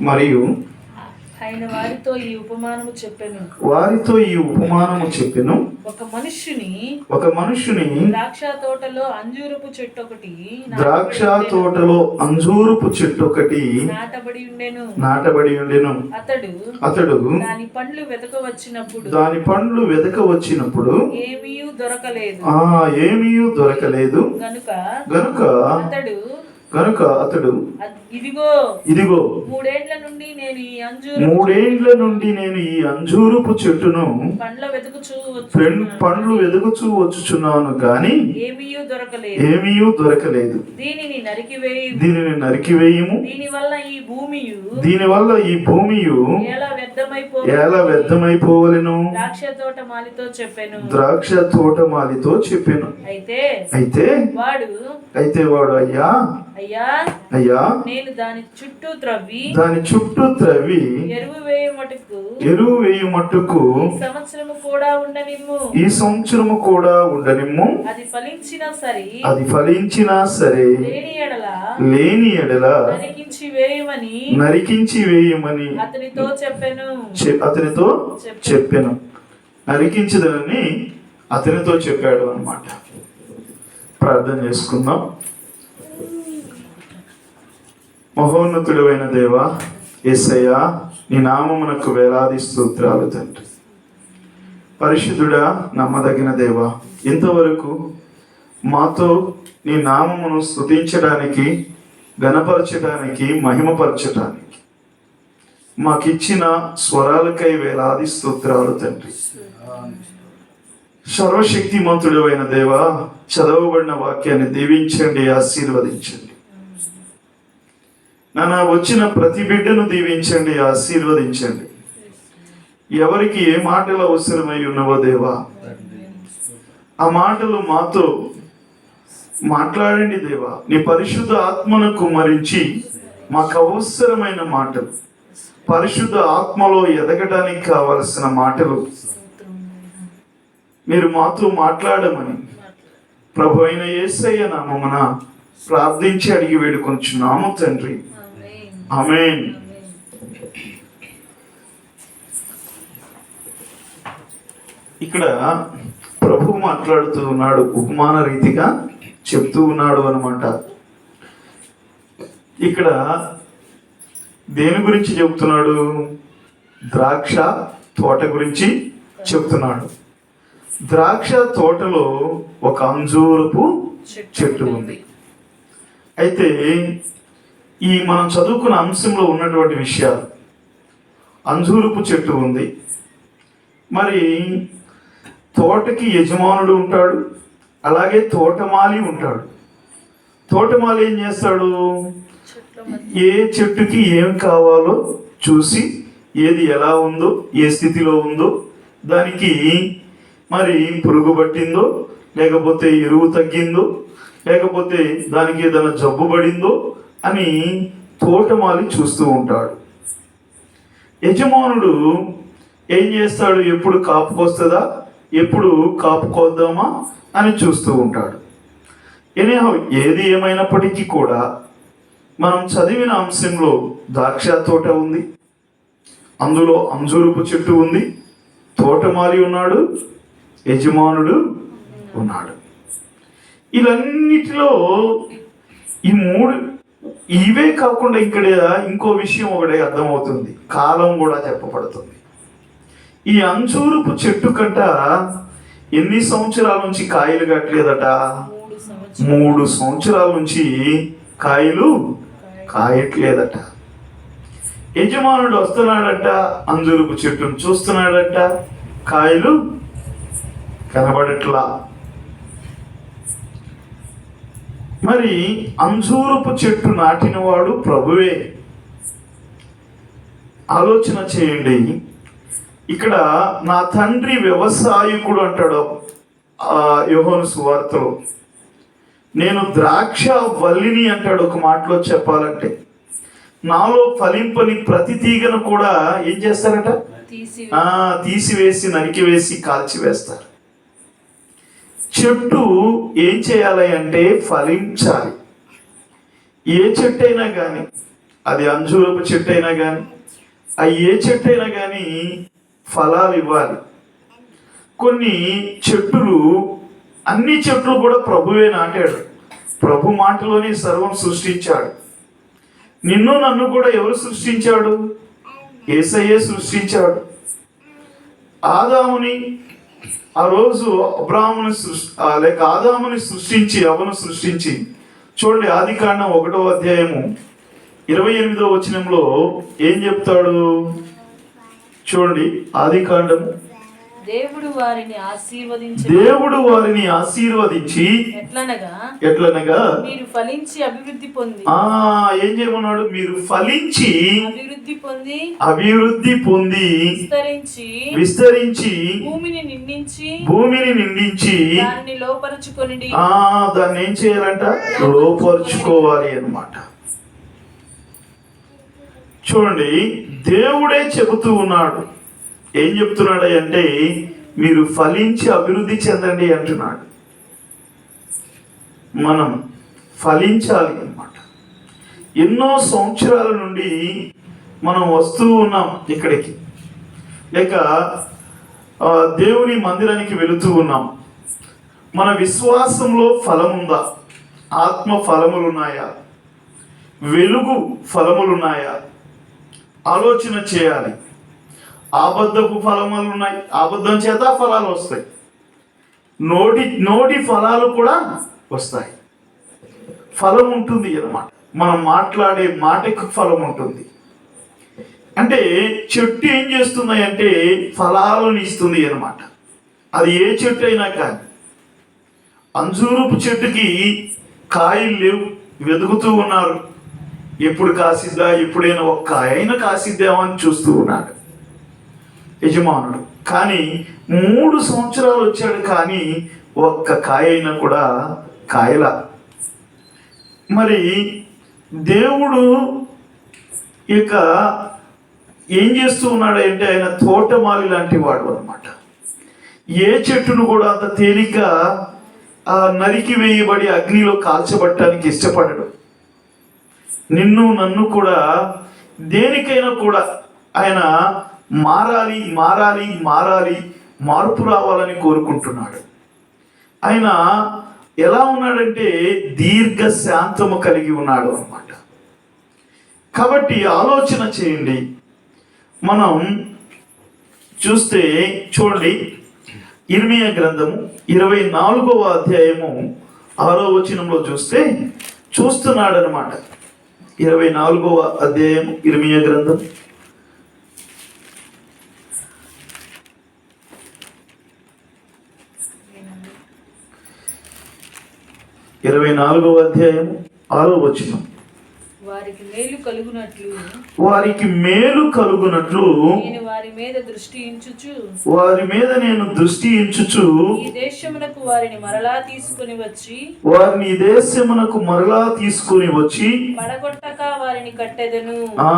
మరియు ఆయన వారితో ఈ ఉపమానము చెప్పెను. వారితో ఈ ఉపమానము చెప్పెను. ఒక మనుష్యుని ఒక మనుషుని ద్రాక్ష తోటలో అంజూరపు చెట్టు ఒకటి ద్రాక్ష తోటలో అంజూరుపు చెట్టు ఒకటి నాటబడి ఉండెను. నాటబడి ఉండెను. అతడు అతడు దాని పండ్లు వెతక వచ్చినప్పుడు దాని పండ్లు వెదక వచ్చినప్పుడు ఏమీ దొరకలేదు. ఆ ఏమీ దొరకలేదు. గనుక గనుక అతడు గనుక అతడు "అద్- ఇదిగో. ఇదిగో. మూడేండ్ల నుండి నేను ఈ అంజూరు మూడేండ్ల నుండి నేను ఈ అంజూరుపు చెట్టును పండ్ల వెతుకుచూ పండ్లు వెదుగుచూ వచ్చుచున్నాను గాని ఏమీ దొరకలేదు. ఏమీ దొరకలేదు. దీనిని నరికివేయి దీనిని నరికివేయము. దీని వల్ల ఈ భూమియు దీనివల్ల ఈ భూమియు ఎలా వ్యర్థమైపో ఎలా వ్యర్థమైపోవలెను? ద్రాక్ష తోట మాలితో చెప్పాను. ద్రాక్ష తోటమాలితో చెప్పాను. అయితే అయితే వాడు అయితే వాడు అయ్యా అయ్యా అయ్యా నేను దాని చుట్టూ త్రవ్వి దాని చుట్టూ త్రవ్వి ఎరువు వేయమటుకు ఎరువు వేయు మట్టుకు ఈ సంవత్సరము కూడా ఉండనిమ్ము. ఈ సంవత్సరము కూడా ఉండనిమ్ము. అది ఫలించినా సరే అది ఫలించినా సరే లేని ఎడల లేని ఎడల నరికించి వేయమని నరికించి వేయమని అతనితో చెప్పాను. అతనితో చెప్పాను. నరికించదనని అతనితో చెప్పాడు అన్నమాట. ప్రార్థన చేసుకుందాం. మహోన్నతుడైన దేవ యేసయ్య నీ నామమునకు వేలాది స్తోత్రాలు తండ్రి. పరిశుద్ధుడా నమ్మదగిన దేవ ఇంతవరకు మాతో నీ నామమును స్తుతించడానికి గణపరచడానికి మహిమపరచడానికి మాకిచ్చిన స్వరాలకై వేలాది స్తోత్రాలు తండ్రి. సర్వశక్తిమంతుడు అయిన దేవ చదవబడిన వాక్యాన్ని దీవించండి ఆశీర్వదించండి. నాన్న వచ్చిన ప్రతి బిడ్డను దీవించండి ఆశీర్వదించండి. ఎవరికి ఏ మాటలు అవసరమై ఉన్నవో దేవా ఆ మాటలు మాతో మాట్లాడండి దేవా. నీ పరిశుద్ధ ఆత్మను కుమరించి మాకు అవసరమైన మాటలు పరిశుద్ధ ఆత్మలో ఎదగడానికి కావలసిన మాటలు మీరు మాతో మాట్లాడమని ప్రభు అయిన ఏసయ్య నామమున ప్రార్థించి అడిగి వేడుకొంచున్నాము తండ్రి. ఆమెన్. ఇక్కడ ప్రభు మాట్లాడుతూ ఉన్నాడు ఉపమాన రీతిగా చెప్తూ ఉన్నాడు అనమాట ఇక్కడ దేని గురించి చెప్తున్నాడు? ద్రాక్ష తోట గురించి చెప్తున్నాడు. ద్రాక్ష తోటలో ఒక అంజూరపు చెట్టు ఉంది. అయితే ఈ మనం చదువుకున్న అంశంలో ఉన్నటువంటి విషయాలు. అంజూరుపు చెట్టు ఉంది. మరి తోటకి యజమానుడు ఉంటాడు. అలాగే తోటమాలి ఉంటాడు. తోటమాలి ఏం చేస్తాడు? ఏ చెట్టుకి ఏం కావాలో చూసి ఏది ఎలా ఉందో ఏ స్థితిలో ఉందో దానికి మరి పురుగు పట్టిందో లేకపోతే ఎరువు తగ్గిందో లేకపోతే దానికి ఏదైనా జబ్బు పడిందో అని తోటమాలి చూస్తూ ఉంటాడు. యజమానుడు ఏం చేస్తాడు? ఎప్పుడు కాపుకొస్తుందా ఎప్పుడు కాపుకొద్దామా అని చూస్తూ ఉంటాడు. ఎనీహౌ ఏది ఏమైనప్పటికీ కూడా మనం చదివిన అంశంలో ద్రాక్ష తోట ఉంది. అందులో అంజూరపు చెట్టు ఉంది. తోటమాలి ఉన్నాడు. యజమానుడు ఉన్నాడు. ఇవన్నిటిలో ఈ మూడు ఇవే కాకుండా ఇక్కడ ఇంకో విషయం ఒకటి అర్థమవుతుంది. కాలం కూడా చెప్పబడుతుంది. ఈ అంజూరుపు చెట్టు కంట ఎన్ని సంవత్సరాల నుంచి కాయలు కట్టలేదట మూడు సంవత్సరాల నుంచి కాయలు కాయట్లేదట. యజమానుడు వస్తున్నాడట అంజూరుపు చెట్టును చూస్తున్నాడట. కాయలు కనబడట్లా. మరి అంజూరపు చెట్టు నాటినవాడు ప్రభువే. ఆలోచన చేయండి. ఇక్కడ నా తండ్రి వ్యవసాయకుడు అంటాడు ఆ యోహోను సువార్తలో. నేను ద్రాక్ష వల్లిని అంటాడు ఒక మాటలో చెప్పాలంటే. నాలో ఫలింపని ప్రతి తీగను కూడా ఏం చేస్తారట? తీసివేసి నరికివేసి కాల్చివేస్తారు. చెట్టు ఏం చేయాలి అంటే ఫలించాలి. ఏ చెట్టు అయినా కానీ అది అంజూరపు చెట్టు అయినా కానీ ఆ ఏ చెట్టు అయినా కానీ ఫలాలు ఇవ్వాలి. కొన్ని చెట్టులు అన్ని చెట్లు కూడా ప్రభువే నాటాడు. ప్రభు మాటలోనే సర్వం సృష్టించాడు. నిన్ను నన్ను కూడా ఎవరు సృష్టించాడు? ఏసయ్యే సృష్టించాడు. ఆదాముని ఆ రోజు అబ్రాహ్ముని సృష్టి లేక ఆదాముని సృష్టించి అవను సృష్టించి చూడండి ఆది కాండం ఒకటో అధ్యాయము ఇరవై ఎనిమిదో వచనంలో ఏం చెప్తాడు? చూడండి ఆది కాండము దేవుడు వారిని ఆశీర్వదించి. దేవుడు వారిని ఆశీర్వదించి ఎట్లనగా? ఎట్లనగా? మీరు ఫలించి అభివృద్ధి పొంది. ఆ ఏం చేయమన్నాడు? మీరు ఫలించి అభివృద్ధి పొంది అభివృద్ధి పొంది విస్తరించి విస్తరించి భూమిని నిండించి భూమిని నిండించి దానిని లోపరుచుకొనిడి. ఆ దాన్ని ఏం చేయాలంట? లోపరుచుకోవాలి అన్నమాట. చూడండి దేవుడే చెబుతూ ఉన్నాడు. ఏం చెప్తున్నాడు అంటే మీరు ఫలించి అభివృద్ధి చెందండి అంటున్నాడు. మనం ఫలించాలి అన్నమాట. ఎన్నో సంవత్సరాల నుండి మనం వస్తూ ఉన్నాం ఇక్కడికి. లేక దేవుని మందిరానికి వెళుతూ ఉన్నాం. మన విశ్వాసంలో ఫలం ఉందా? ఆత్మ ఫలములు ఉన్నాయా వెలుగు ఫలములు ఉన్నాయా ఆలోచన చేయాలి. అబద్ధపు ఫలములు ఉన్నాయి అబద్ధం చేత ఫలాలు వస్తాయి. నోటి నోటి ఫలాలు కూడా వస్తాయి. ఫలం ఉంటుంది అన్నమాట మనం మాట్లాడే మాటకు ఫలం ఉంటుంది. అంటే చెట్టు ఏం చేస్తుంది అంటే ఫలాలను ఇస్తుంది అనమాట అది ఏ చెట్టు అయినా కానీ అంజూరపు చెట్టుకి కాయలు లేవు. వెతుకుతూ ఉన్నారు. ఎప్పుడు కాసిద్దా ఎప్పుడైనా ఒక్క కాయ అయినా కాసిద్దామా చూస్తూ ఉన్నాడు. యజమానుడు. కానీ మూడు సంవత్సరాలు వచ్చాడు కానీ ఒక్క కాయ అయినా కూడా కాయల. మరి దేవుడు ఇక ఏం చేస్తూ ఉన్నాడు అంటే ఆయన తోటమాలి లాంటి వాడు అనమాట ఏ చెట్టును కూడా అంత తేలిగ్గా ఆ నరికి వేయబడి అగ్నిలో కాల్చబట్టడానికి ఇష్టపడడు. నిన్ను నన్ను కూడా దేనికైనా కూడా ఆయన మారాలి మారాలి మారాలి మార్పు రావాలని కోరుకుంటున్నాడు. ఆయన ఎలా ఉన్నాడంటే దీర్ఘ శాంతము కలిగి ఉన్నాడు అనమాట కాబట్టి ఆలోచన చేయండి. మనం చూస్తే చూడండి ఇర్మియ గ్రంథము ఇరవై నాలుగవ అధ్యాయము ఆరో వచనంలో చూస్తే చూస్తున్నాడు అనమాట ఇరవై నాలుగవ అధ్యాయం ఇర్మియ గ్రంథం ఇరవై నాలుగవ అధ్యాయం ఆరో వచనం. వారికి మేలు కలుగునట్లు వారికి మేలు కలుగునట్లు నేను వారి మీద దృష్టి ఇంచుచు వారి మీద నేను దృష్టి ఇంచుచు ఈ దేశమునకు వారిని మరలా తీసుకుని వచ్చి వారిని ఈ దేశమునకు మరలా తీసుకుని వచ్చి పడగొట్టక వారిని కట్టెదను. ఆ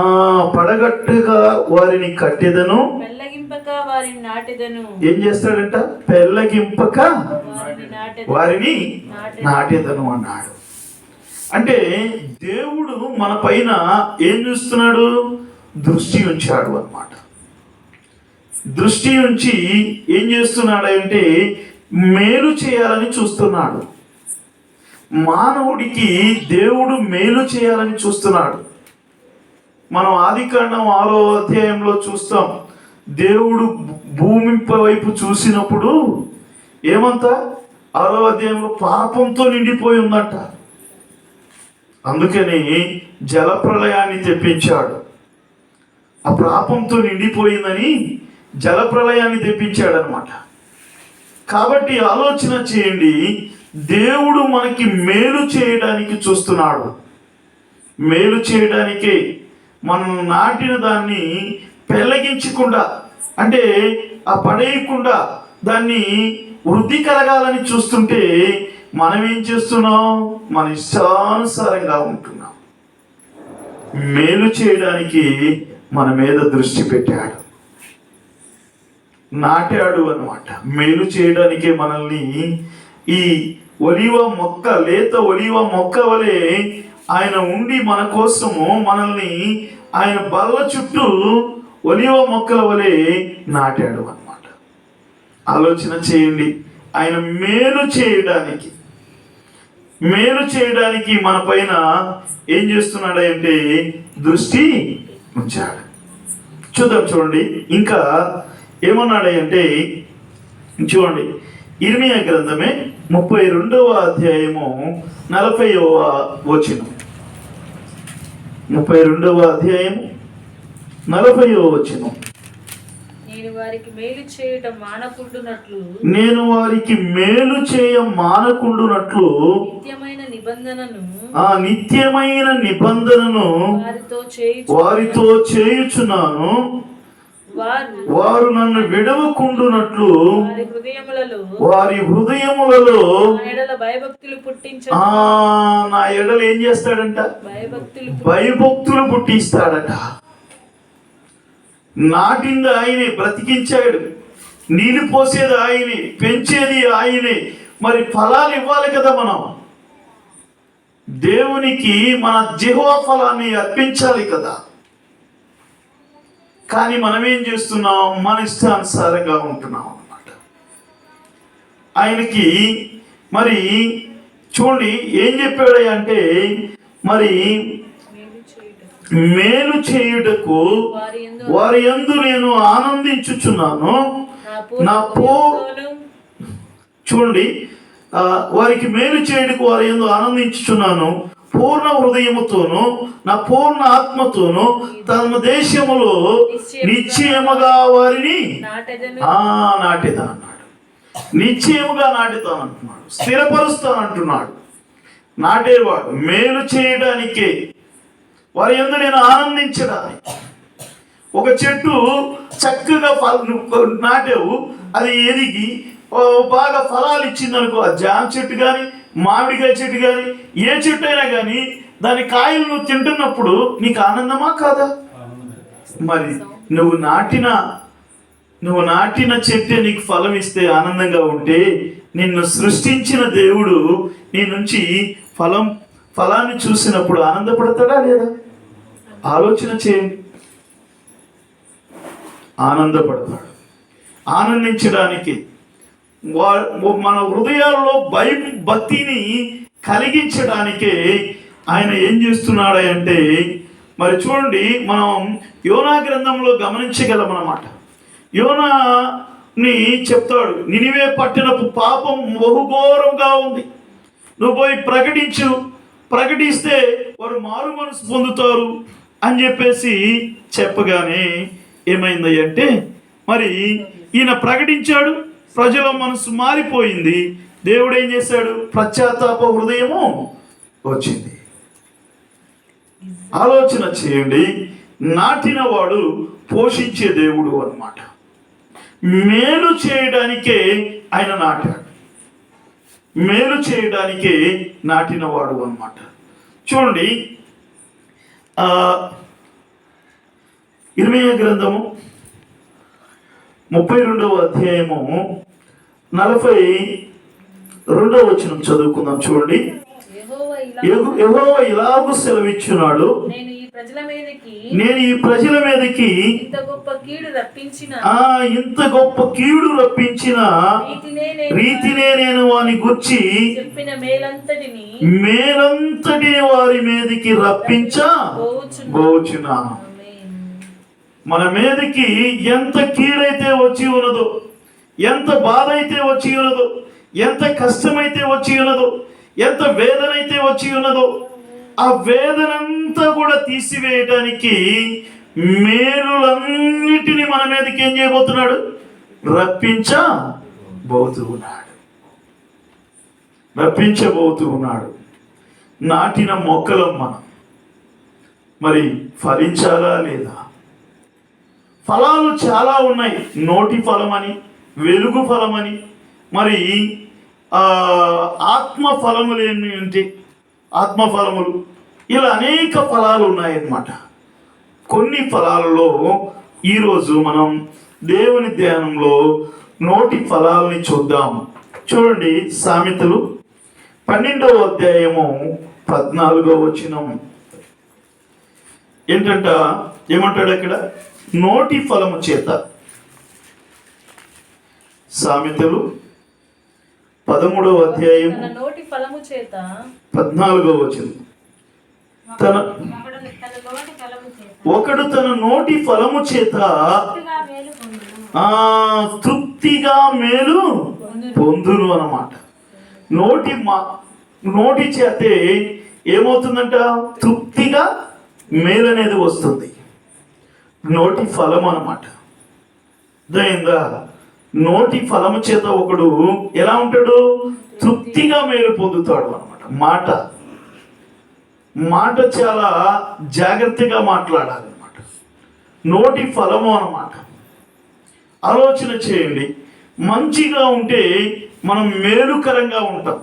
పడగట్టుగా వారిని కట్టెదను. మెల్లగింపక వారిని నాటెదను. ఏం చేస్తాడంట? పెళ్ళగింపక వారిని వారిని నాటెదను అన్నాడు. అంటే దేవుడు మన పైన ఏం చూస్తున్నాడు? దృష్టి ఉంచాడు అన్నమాట. దృష్టి ఉంచి ఏం చేస్తున్నాడు అంటే మేలు చేయాలని చూస్తున్నాడు. మానవుడికి దేవుడు మేలు చేయాలని చూస్తున్నాడు. మనం ఆదికాండం ఆరో అధ్యాయంలో చూస్తాం. దేవుడు భూమి వైపు చూసినప్పుడు ఏమంతా? ఆరో అధ్యాయంలో పాపంతో నిండిపోయి ఉందంట. అందుకని జలప్రలయాన్ని తెప్పించాడు. ఆ పాపంతో నిండిపోయిందని జలప్రలయాన్ని తెప్పించాడు అనమాట కాబట్టి ఆలోచన చేయండి. దేవుడు మనకి మేలు చేయడానికి చూస్తున్నాడు. మేలు చేయడానికే మనం నాటిన దాన్ని పెళ్ళగించకుండా అంటే ఆ పడేయకుండా దాన్ని వృద్ధి కలగాలని చూస్తుంటే మనం ఏం చేస్తున్నాం? మన ఇష్టానుసారంగా ఉంటున్నాం. మేలు చేయడానికి మన మీద దృష్టి పెట్టాడు. నాటాడు అనమాట మేలు చేయడానికే మనల్ని ఈ ఒలివ మొక్క లేత ఒలివ మొక్క వలె ఆయన ఉండి మన కోసము మనల్ని ఆయన బల్ల చుట్టూ ఒలివ మొక్కల వలె నాటాడు ఆలోచన చేయండి. ఆయన మేలు చేయడానికి మేలు చేయడానికి మన పైన ఏం చేస్తున్నాడు అంటే దృష్టి ఉంచాడు. చూద్దాం చూడండి. ఇంకా ఏమన్నాడు అంటే చూడండి. ఇర్మియా గ్రంథమే ముప్పై రెండవ అధ్యాయము నలభైవ వచనం. ముప్పై రెండవ అధ్యాయము నలభైవ వచనం. నేను వారికి మేలు చేయటం మానకుండునట్లు నేను వారికి మేలు చేయ మానకుండునట్లు నిత్యమైన నిబంధనను ఆ నిత్యమైన నిబంధనను వారితో చేయి వారితో చేయుచున్నాను. వారు నన్ను విడవకుండునట్లు వారి హృదయములలో భయభక్తులు పుట్టించ ఆ నా ఎడలు ఏం చేస్తాడంట? భయభక్తులు భయభక్తులు పుట్టిస్తాడట. నాటింది ఆయనే బ్రతికించాడు. నీళ్ళు పోసేది ఆయనే పెంచేది ఆయనే. మరి ఫలాలు ఇవ్వాలి కదా మనం. దేవునికి మన జిహ్వా ఫలాన్ని అర్పించాలి కదా. కానీ మనం ఏం చేస్తున్నాం? మన ఇష్టానుసారంగా ఉంటున్నాం అన్నమాట. ఆయనకి మరి చూడండి ఏం చెప్పాడు అంటే మరి మేలు మేలు చేయుటకు వారి యందు నేను ఆనందించుచున్నాను. నా పూ చూడండి. వారికి మేలు చేయుటకు వారి యందు ఆనందించుచున్నాను. పూర్ణ హృదయముతోను నా పూర్ణ ఆత్మతోను తమ దేశములో నిశ్చయముగా వారిని ఆ నాటేదా అన్నాడు. నిశ్చయముగా నాటుతాను అంటున్నాడు స్థిరపరుస్తాను అంటున్నాడు నాటేవాడు. మేలు చేయడానికే వారి ఎందు నేను ఆనందించడానికి. ఒక చెట్టు చక్కగా ఫల నాటావు అది ఎదిగి బాగా ఫలాలు ఇచ్చింది అనుకో ఆ జామ చెట్టు కానీ మామిడికాయ చెట్టు కానీ ఏ చెట్టు అయినా కానీ దాని కాయలు నువ్వు తింటున్నప్పుడు నీకు ఆనందమా కాదా? మరి నువ్వు నాటిన నువ్వు నాటిన చెట్టే నీకు ఫలం ఇస్తే ఆనందంగా ఉంటే నిన్ను సృష్టించిన దేవుడు నీ నుంచి ఫలం ఫలాన్ని చూసినప్పుడు ఆనందపడతాడా లేదా? ఆలోచన చేయండి. ఆనందపడతాడు. ఆనందించడానికి మన హృదయాల్లో భయం భక్తిని కలిగించడానికే ఆయన ఏం చేస్తున్నాడు అంటే మరి చూడండి మనం యోనా గ్రంథంలో గమనించగలం అన్నమాట యోనాని చెప్తాడు నినివే పట్టినపు పాపం బహుఘోరంగా ఉంది. నువ్వు పోయి ప్రకటించు. ప్రకటిస్తే వారు మారు మనసు పొందుతారు అని చెప్పేసి చెప్పగానే ఏమైంది అంటే మరి ఈయన ప్రకటించాడు ప్రజల మనసు మారిపోయింది. దేవుడు ఏం చేశాడు? పశ్చాత్తాప హృదయము వచ్చింది. ఆలోచన చేయండి నాటినవాడు పోషించే దేవుడు అన్నమాట. మేలు చేయడానికే ఆయన నాటాడు. మేలు చేయడానికే నాటినవాడు అనమాట చూడండి ఇర్మియా గ్రంథము ముప్పై రెండవ అధ్యాయము నలభై రెండవ వచనం చదువుకుందాం చూడండి. యెహో- ఇలాగు సెలవిచ్చున్నాడు నేను ఈ ప్రజల మీదకి ఇంత గొప్ప కీడు రప్పించిన ఆ ఇంత గొప్ప కీడు రప్పించిన రీతినే నేను వాని గుర్చి చెప్పిన మేలంతటిని వారి మీదకి రప్పించా. మన మీదకి ఎంత కీడైతే వచ్చి ఉన్నదో ఎంత బాధ అయితే వచ్చి ఉన్నదో ఎంత కష్టమైతే వచ్చి ఉన్నదో ఎంత వేదన అయితే వచ్చి ఉన్నదో ఆ వేదనంతా కూడా తీసివేయడానికి మేలులన్నిటిని మన మీదకి ఏం చేయబోతున్నాడు? రప్పించబోతూ ఉన్నాడు. రప్పించబోతూ ఉన్నాడు. నాటిన మొక్కలం మనం. మరి ఫలించాలా లేదా? ఫలాలు చాలా ఉన్నాయి. నోటి ఫలమని వెలుగు ఫలమని మరి ఆత్మ ఫలములు ఏమి అంటే ఆత్మ ఫలములు. ఇలా అనేక ఫలాలు ఉన్నాయన్నమాట. కొన్ని ఫలాలలో ఈరోజు మనం దేవుని ధ్యానంలో నోటి ఫలాలని చూద్దాం. చూడండి సామెతలు. పన్నెండవ అధ్యాయము పద్నాలుగో వచ్చినం ఏంటంట? ఏమంటాడు అక్కడ? నోటి ఫలము చేత. సామెతలు పదమూడవ అధ్యాయం నోటి ఫలము చేత. పద్నాలుగో వచనం. తన ఒకడు తన నోటి ఫలము చేత తృప్తిగా మేలు పొందును అన్నమాట. నోటి మా నోటి చేతే ఏమవుతుందంట? తృప్తిగా మేలు అనేది వస్తుంది. నోటి ఫలం అనమాట అర్థమైందా నోటి ఫలము చేత ఒకడు ఎలా ఉంటాడు? తృప్తిగా మేలు పొందుతాడు అనమాట మాట. మాట చాలా జాగ్రత్తగా మాట్లాడాలన్నమాట నోటి ఫలము అనమాట ఆలోచన చేయండి. మంచిగా ఉంటే మనం మేలుకరంగా ఉంటాం.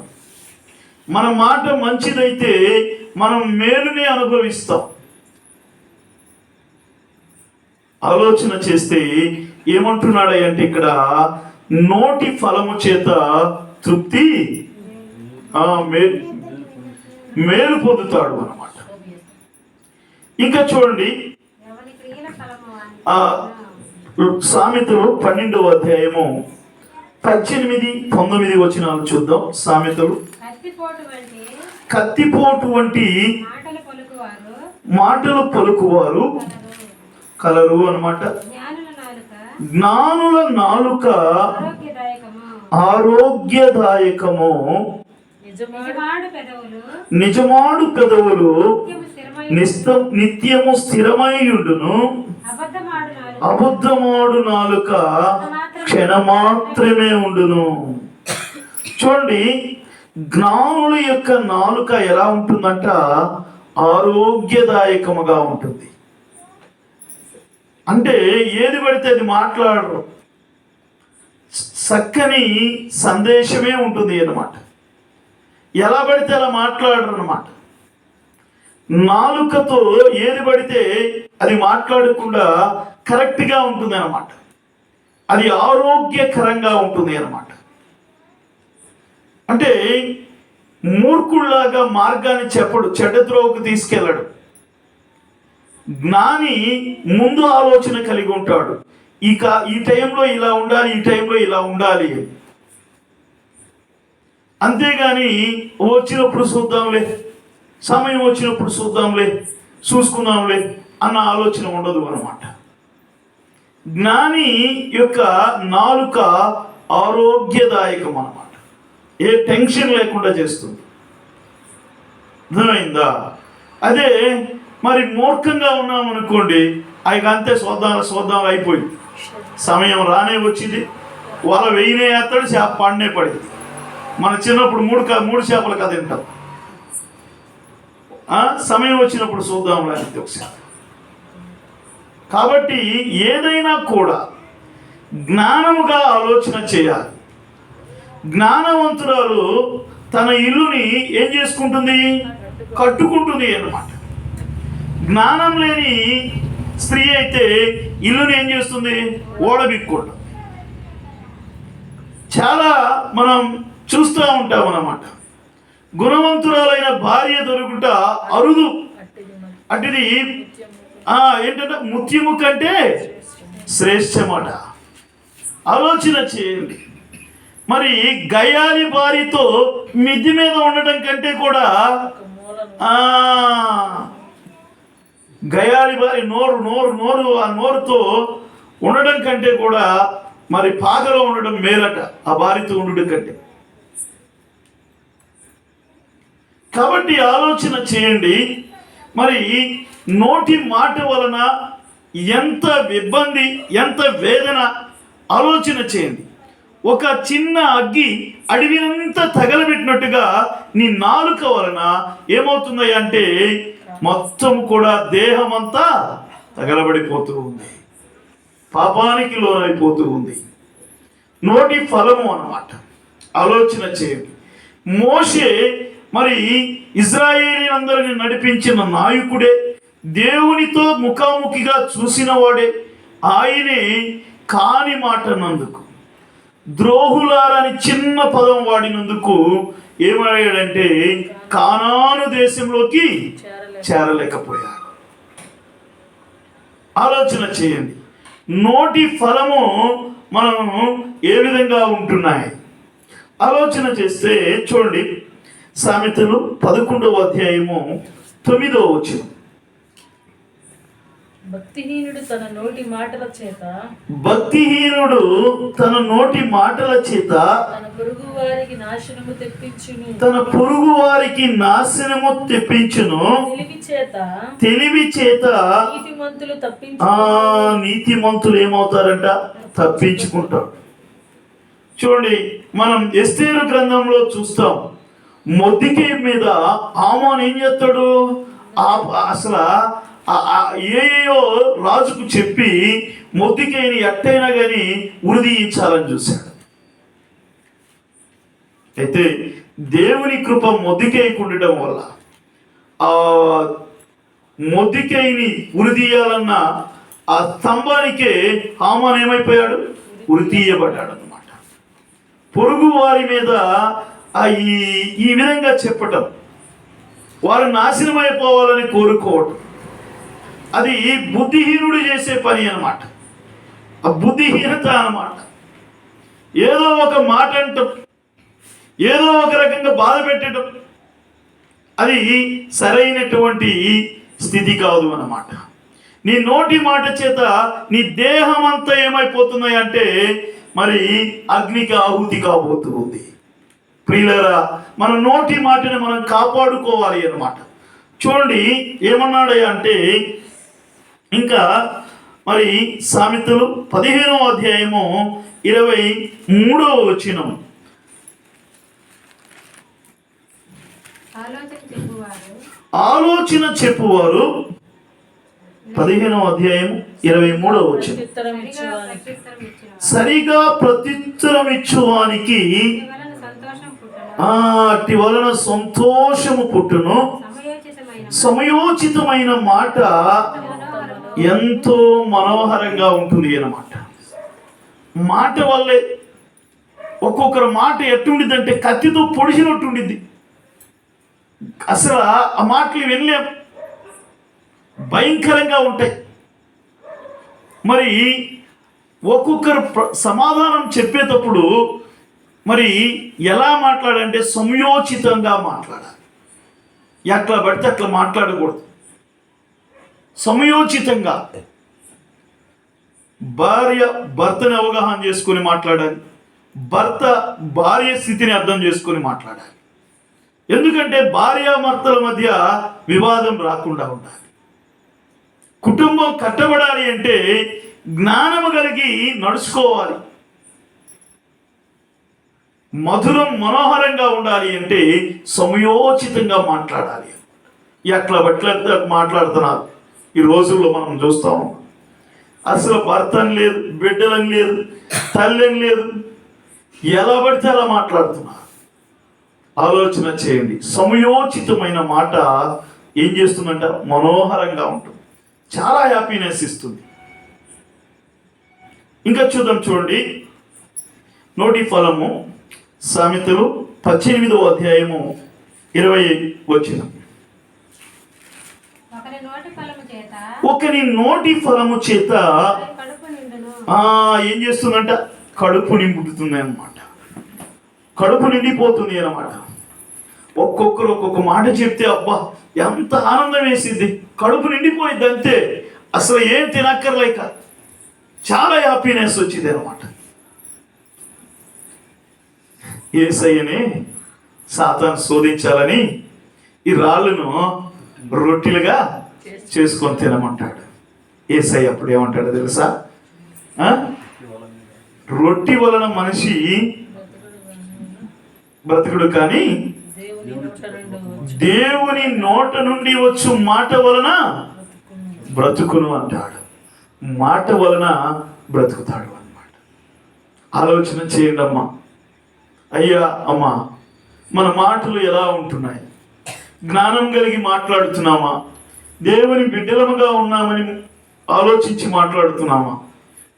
మన మాట మంచిదైతే మనం మేలుని అనుభవిస్తాం. ఆలోచన చేస్తే ఏమంటున్నాడు అంటే ఇక్కడ నోటి ఫలము చేత తృప్తి ఆ, మే- మేలు పొందుతాడు అన్నమాట. ఇంకా చూడండి. ఆ సామెతలు పన్నెండవ అధ్యాయము పద్దెనిమిది పంతొమ్మిది వచనాలు చూద్దాం. సామెతలు. కత్తిపోటు వంటి మాటలు పలుకువారు. కలరు అన్నమాట. జ్ఞానుల నాలుక ఆరోగ్యదాయకము. నిజమాడు పెదవులు. నిత్యము స్థిరమైయుండును అబద్ధమాడు నాలుక. అబద్ధమాడు నాలుక క్షణమాత్రమే ఉండును. చూడండి జ్ఞానుల యొక్క నాలుక ఎలా ఉంటుందంట? ఆరోగ్యదాయకముగా ఉంటుంది. అంటే ఏది పడితే అది మాట్లాడరు. చక్కని సందేశమే ఉంటుంది అన్నమాట. ఎలా పడితే అలా మాట్లాడరు అనమాట నాలుకతో ఏది పడితే అది మాట్లాడకుండా కరెక్ట్గా ఉంటుంది అన్నమాట. అది ఆరోగ్యకరంగా ఉంటుంది అన్నమాట. అంటే మూర్ఖుల్లాగా మార్గాన్ని చెప్పడు చెడ్డ త్రోవకు తీసుకెళ్ళడు. జ్ఞాని ముందు ఆలోచన కలిగి ఉంటాడు. ఇక ఈ టైంలో ఇలా ఉండాలి ఈ టైంలో ఇలా ఉండాలి. అంతేగాని వచ్చినప్పుడు చూద్దాంలే సమయం వచ్చినప్పుడు చూద్దాంలే చూసుకుందాంలే అన్న ఆలోచన ఉండదు అనమాట జ్ఞాని యొక్క నాలుక ఆరోగ్యదాయకం అన్నమాట. ఏ టెన్షన్ లేకుండా చేస్తుంది. అర్థమైందా? అదే మరి మూర్ఖంగా ఉన్నాం అనుకోండి అవి అంతే చూద్దాం చూద్దాం అయిపోయింది సమయం రానే వచ్చింది. వాళ్ళ వెయ్యినే వేస్తాడు చేప పడినే పడింది. మన చిన్నప్పుడు మూడు మూడు చేపలు కథ తింటాం సమయం వచ్చినప్పుడు చూద్దాం లాంటిది ఒకసారి కాబట్టి ఏదైనా కూడా జ్ఞానముగా ఆలోచన చేయాలి. జ్ఞానవంతురాలు తన ఇల్లుని ఏం చేసుకుంటుంది? కట్టుకుంటుంది అన్నమాట. జ్ఞానం లేని స్త్రీ అయితే ఇల్లుని ఏం చేస్తుంది? ఓడబిక్కుంటుంది. చాలా మనం చూస్తూ ఉంటాం అన్నమాట. గుణవంతురాలైన భార్య దొరుకుట అరుదు. అట్టిది అటుది ఏంటంటే ముత్యము కంటే శ్రేష్టమాట. ఆలోచన చేయండి. మరి గయాలి భార్యతో మిద్ది మీద ఉండటం కంటే కూడా గయాలి వారి నోరు నోరు నోరు ఆ నోరుతో ఉండడం కంటే కూడా మరి పాకలో ఉండడం మేలట ఆ భార్యతో ఉండడం కంటే. కాబట్టి ఆలోచన చేయండి. మరి నోటి మాట వలన ఎంత ఇబ్బంది ఎంత వేదన ఆలోచన చేయండి. ఒక చిన్న అగ్గి అడవినంతా తగలబెట్టినట్టుగా నీ నాలుక వలన ఏమవుతుందయ్యా అంటే మొత్తం కూడా దేహం అంతా తగలబడిపోతూ ఉంది. పాపానికి లోనైపోతూ ఉంది. నోటి ఫలము అన్నమాట. ఆలోచన చేయండి. మోషే మరి ఇజ్రాయేలీలందరిని నడిపించిన నాయకుడే దేవునితో ముఖాముఖిగా చూసినవాడే ఆయనే కాని మాటనందుకు ద్రోహులారని చిన్న పదం వాడినందుకు ఏమయ్యాడంటే కానాను దేశంలోకి చేరలేకపోయారు. ఆలోచన చేయండి. నోటి ఫలము మనం ఏ విధంగా ఉంటున్నాయి? ఆలోచన చేస్తే చూడండి. సామెతలు పదకొండవ అధ్యాయము తొమ్మిదవ వచ్చింది భక్తిహీనుడు తన నోటి మాటల చేత భక్తిహీనుడు తన నోటి మాటల చేత తన పొరుగు వారికి నాశనము తెప్పించును. తన పొరుగు వారికి నాశనము తెప్పించును. తెలివి చేత తెలివి చేత నీతిమంతులు తప్పించు ఆ నీతిమంతులు ఏమవుతారంట? తప్పించుకుంటారు. చూడండి మనం ఎస్తేరు గ్రంథంలో చూస్తాం. మొద్దికే మీద ఆమాన్ ఏం చేస్తాడు? ఆ అసలు ఏయో రాజుకు చెప్పి మొద్దికేని ఎట్టయినా కానీ ఉరిదీయించాలని చూశాడు. అయితే దేవుని కృప మొద్దికేయకుండటం వల్ల ఆ మొద్దికేయిని ఉరిదీయాలన్న ఆ స్తంభానికే హామాన్ ఏమైపోయాడు? ఉరితీయబడ్డాడు అనమాట పొరుగు వారి మీద ఈ ఈ విధంగా చెప్పటం వారు నాశనం అయిపోవాలని కోరుకోవటం అది బుద్ధిహీనుడు చేసే పని అనమాట ఆ బుద్ధిహీనత అనమాట ఏదో ఒక మాట అంటాం ఏదో ఒక రకంగా బాధ పెట్టడం అది సరైనటువంటి స్థితి కాదు అన్నమాట. నీ నోటి మాట చేత నీ దేహం అంతా ఏమైపోతుంది అంటే మరి అగ్నికి ఆహుతి కాబోతుంది ప్రియులరా మన నోటి మాటని మనం కాపాడుకోవాలి అన్నమాట. చూడండి ఏమన్నాడు అంటే ఇంకా మరి సామెతలు పదిహేనవ అధ్యాయము ఇరవై మూడవ వచ్చినము ఆలోచన చెప్పువారు. పదిహేనవ అధ్యాయం ఇరవై మూడవ వచ్చిన సరిగా ఇచ్చేవానికి ప్రత్యుత్తరం ఇచ్చువానికి అట్టి వలన సంతోషము పుట్టును. సమయోచితమైన మాట ఎంతో మనోహరంగా ఉంటుంది అన్నమాట మాట. వల్లే ఒక్కొక్కరు మాట ఎట్టుండిద్దంటే కత్తితో పొడిచినట్టు అసలు ఆ మాటలు వినలేం. భయంకరంగా ఉంటాయి. మరి ఒక్కొక్కరు సమాధానం చెప్పేటప్పుడు మరి ఎలా మాట్లాడంటే సంయోచితంగా మాట్లాడాలి. ఎట్లా పడితే అట్లా మాట్లాడకూడదు. సమయోచితంగా భార్య భర్తని అవగాహన చేసుకొని మాట్లాడాలి. భర్త భార్య స్థితిని అర్థం చేసుకొని మాట్లాడాలి. ఎందుకంటే భార్యామర్తల మధ్య వివాదం రాకుండా ఉండాలి. కుటుంబం కట్టబడాలి అంటే జ్ఞానము కలిగి నడుచుకోవాలి. మధురం మనోహరంగా ఉండాలి అంటే సమయోచితంగా మాట్లాడాలి. ఎట్లా బట్ల మాట్లాడుతున్నారు? ఈ రోజుల్లో మనం చూస్తాం అసలు భర్తని లేదు బిడ్డలని లేదు తల్లిని లేదు. ఎలా పడితే అలా మాట్లాడుతున్నా. ఆలోచన చేయండి. సమయోచితమైన మాట ఏం చేస్తుందంటే మనోహరంగా ఉంటుంది. చాలా హ్యాపీనెస్ ఇస్తుంది. ఇంకా చూద్దాం చూడండి. నోటి ఫలము సామెతలు పద్దెనిమిదవ అధ్యాయము ఇరవై వచ్చిన ఒకరి నోటి ఫలము చేత ఏం చేస్తుందంట? కడుపు నింపుతుంది అన్నమాట. కడుపు నిండిపోతుంది అన్నమాట. ఒక్కొక్కరు ఒక్కొక్క మాట చెప్తే అబ్బా ఎంత ఆనందం వేసింది. కడుపు నిండిపోయింది అంతే. అసలు ఏం తినక్కర్లేక చాలా హ్యాపీనెస్ వచ్చింది అనమాట ఏసయ్యని సాతాను శోధించాలని ఈ రాళ్ళను రొట్టెలుగా చేసుకొని తినమంటాడు. ఏసై అప్పుడు ఏమంటాడు తెలుసా? రొట్టి వలన మనిషి బ్రతుకుడు కానీ దేవుని నోట నుండి వచ్చు మాట వలన బ్రతుకును. అంటాడు. మాట వలన బ్రతుకుతాడు అన్నమాట. ఆలోచన చేయండి అమ్మా. అయ్యా అమ్మా మన మాటలు ఎలా ఉంటున్నాయి? జ్ఞానం కలిగి మాట్లాడుతున్నామా? దేవుని బిడ్డలముగా ఉన్నామని ఆలోచించి మాట్లాడుతున్నామా?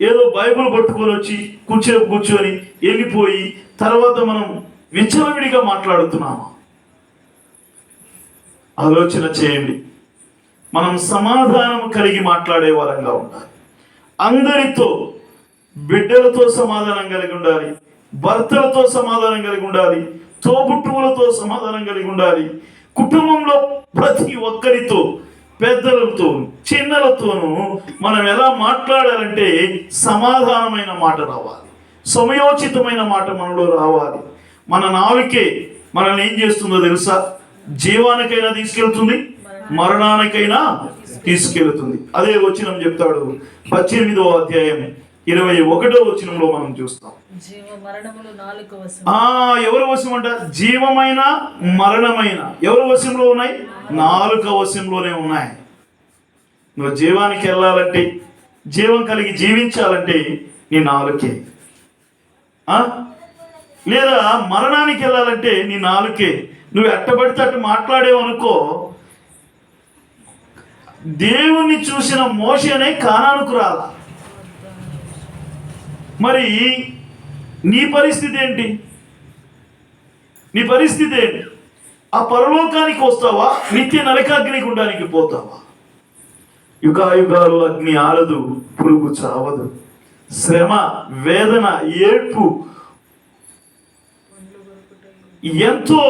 ఏదో బైబిల్ పట్టుకొని వచ్చి కూర్చో కూర్చొని వెళ్ళిపోయి తర్వాత మనం విచ్చలవిడిగా మాట్లాడుతున్నామా? ఆలోచన చేయండి. మనం సమాధానం కలిగి మాట్లాడే వారంగా ఉండాలి. అందరితో బిడ్డలతో సమాధానం కలిగి ఉండాలి. భర్తలతో సమాధానం కలిగి ఉండాలి. తోబుట్టువులతో సమాధానం కలిగి ఉండాలి. కుటుంబంలో ప్రతి ఒక్కరితో పెద్దలతో చిన్నలతోనూ మనం ఎలా మాట్లాడాలంటే సమాధానమైన మాట రావాలి. సమయోచితమైన మాట మనలో రావాలి. మన నావికే మనల్ని ఏం చేస్తుందో తెలుసా? జీవానికైనా తీసుకెళ్తుంది మరణానికైనా తీసుకెళ్తుంది. అదే వచనం చెప్తాడు పద్దెనిమిదో అధ్యాయం ఇరవై ఒకటో వచనంలో మనం చూస్తాం. వశం ఆ ఎవరి వశం అంట జీవమైన మరణమైన. ఎవరి వశంలో ఉన్నాయి? నాలుక వశంలోనే ఉన్నాయి. నువ్వు జీవానికి వెళ్ళాలంటే జీవం కలిగి జీవించాలంటే నీ నాలుకే. లేదా మరణానికి వెళ్ళాలంటే నీ నాలుకే. నువ్వు ఎట్టబడితే అట్టు మాట్లాడేవు అనుకో దేవుణ్ణి చూసిన మోషనే కానానుకు రాల మరి నీ పరిస్థితి ఏంటి? నీ పరిస్థితి ఏంటి? ఆ పరలోకానికి వస్తావా? నిత్య నరకాగ్ని గుండానికి పోతావా? యుగాయుగాలు అగ్ని ఆరదు పురుగు చావదు. శ్రమ వేదన ఏడ్పు ఎంతో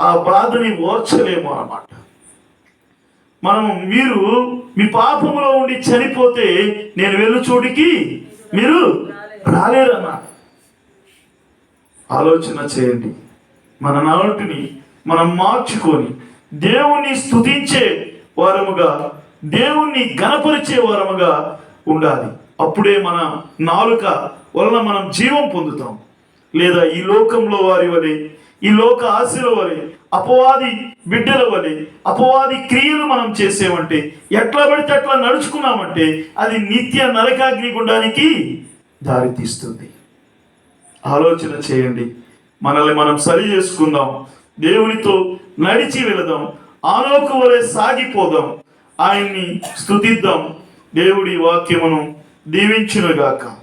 ఆ బాధని ఓర్చలేము అన్నమాట. మనం మీరు మీ పాపంలో ఉండి చనిపోతే నేను వెళ్ళు చోటికి మీరు రాలేరన్నారు ఆలోచన చేయండి. మన నాటిని మనం మార్చుకొని దేవుణ్ణి స్తుతించే వారముగా దేవుణ్ణి గణపరిచే వారముగా ఉండాలి. అప్పుడే మన నాలుక వలన మనం జీవం పొందుతాం. లేదా ఈ లోకంలో వారి వలె ఈ లోక ఆశల వలె అపవాది బిడ్డల వలె అపవాది క్రియలు మనం చేసేవంటే ఎట్లా పడితే అట్లా నడుచుకున్నామంటే అది నిత్య నరకాగ్ని గుండానికి దారితీస్తుంది. ఆలోచన చేయండి. మనల్ని మనం సరి చేసుకుందాం. దేవునితో నడిచి వెళదాం. ఆలోకు వలె సాగిపోదాం. ఆయన్ని స్తుతిద్దాం. దేవుడి వాక్యమును దీవించునుగాక.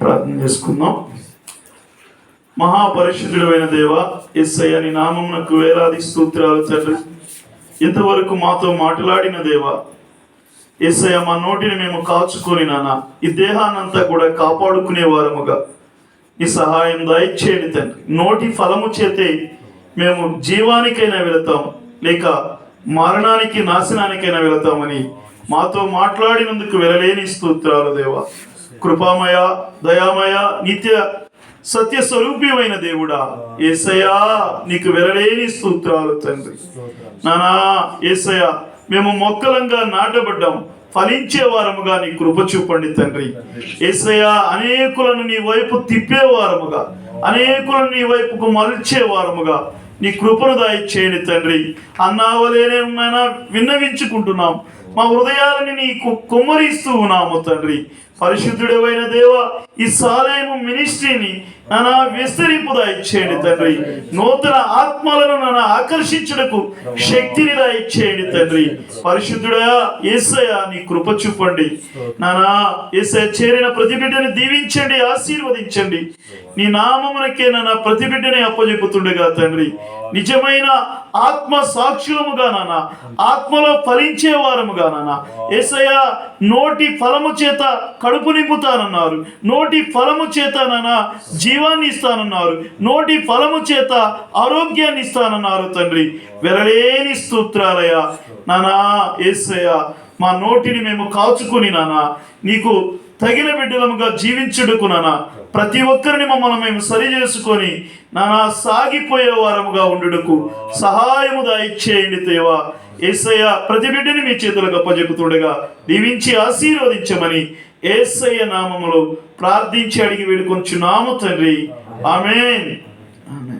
ప్రార్థన చేసుకుందాం. మహాపరిశుద్ధుడమైన దేవ ఎస్ఐ అని నామమునకు వేలాది స్తోత్రాలు తండ్రి. ఇంతవరకు మాతో మాట్లాడిన దేవ ఎస్ఐ మా నోటిని మేము కాచుకొని నాన్న ఈ దేహాన్నంతా కూడా కాపాడుకునే వారముగా. ఈ సహాయం దయచేయండి తండ్రి. నోటి ఫలము చేతే మేము జీవానికైనా వెళతాం లేక మరణానికి నాశనానికైనా వెళతామని మాతో మాట్లాడినందుకు వెళ్ళలేని స్తోత్రాలు దేవా. కృపామయ దయామయ నిత్య సత్య స్వరూప్యమైన దేవుడా ఏసయా నీకు వెరలేని సూత్రాలు తండ్రి. నానా ఏసయా మేము మొక్కలంగా నాటబడ్డాం. ఫలించే వారముగా నీ కృప చూపండి తండ్రి. ఏసయా అనేకులను నీ వైపు తిప్పేవారముగా అనేకులను నీ వైపుకు మలిచే వారముగా నీ కృపను దాయిచ్చేయండి తండ్రి. అన్నావలేనే ఉన్నానా విన్నవించుకుంటున్నాం. మా హృదయాలని నీ కుమ్మరిస్తూ ఉన్నాము తండ్రి. పరిశుద్ధుడైన దేవ ఈ సాలేము మినిస్ట్రీని నానా విస్తరింపు ఇచ్చేయండి తండ్రి. నూతన ఆత్మలను నానా ఆకర్షించుటకు శక్తిని ఇచ్చేయండి తండ్రి. పరిశుద్ధుడా ఏసయ నీ కృప చూపండి. నానా ఏసయ చేరిన ప్రతి బిడ్డని దీవించండి ఆశీర్వదించండి. నీ నామమునకే నానా ప్రతి బిడ్డని అప్పజెపుతుండగా తండ్రి. నిజమైన ఆత్మ సాక్షులముగా నానా ఆత్మలో ఫలించే వారముగా నానా. ఏసయ నోటి ఫలము చేత కడుపు నింపుతానన్నారు. నోటి ఫలము చేత నానా జీవాన్ని ఇస్తానన్నారు. నోటి ఫలము చేత ఆరోగ్యాన్ని ఇస్తానన్నారు తండ్రి. వెరలేని స్తోత్రాలయ నానా ఏసయ మా నోటిని మేము కాచుకుని నానా నీకు తగిన బిడ్డలముగా జీవించుడుకు నానా ప్రతి ఒక్కరిని మమ్మల్ని మేము సరి చేసుకొని నానా సాగిపోయే వారముగా ఉండుటకు సహాయము దాయిచ్చేయండి తేవా ఏసయ్య ప్రతి బిడ్డని మీ చేతులకు అప్పచెపుతుండగా దీవించి ఆశీర్వదించమని ఏసయ్య నామములు ప్రార్థించి అడిగి వేడుకొంచున్నాము తండ్రి. ఆమె ఆమె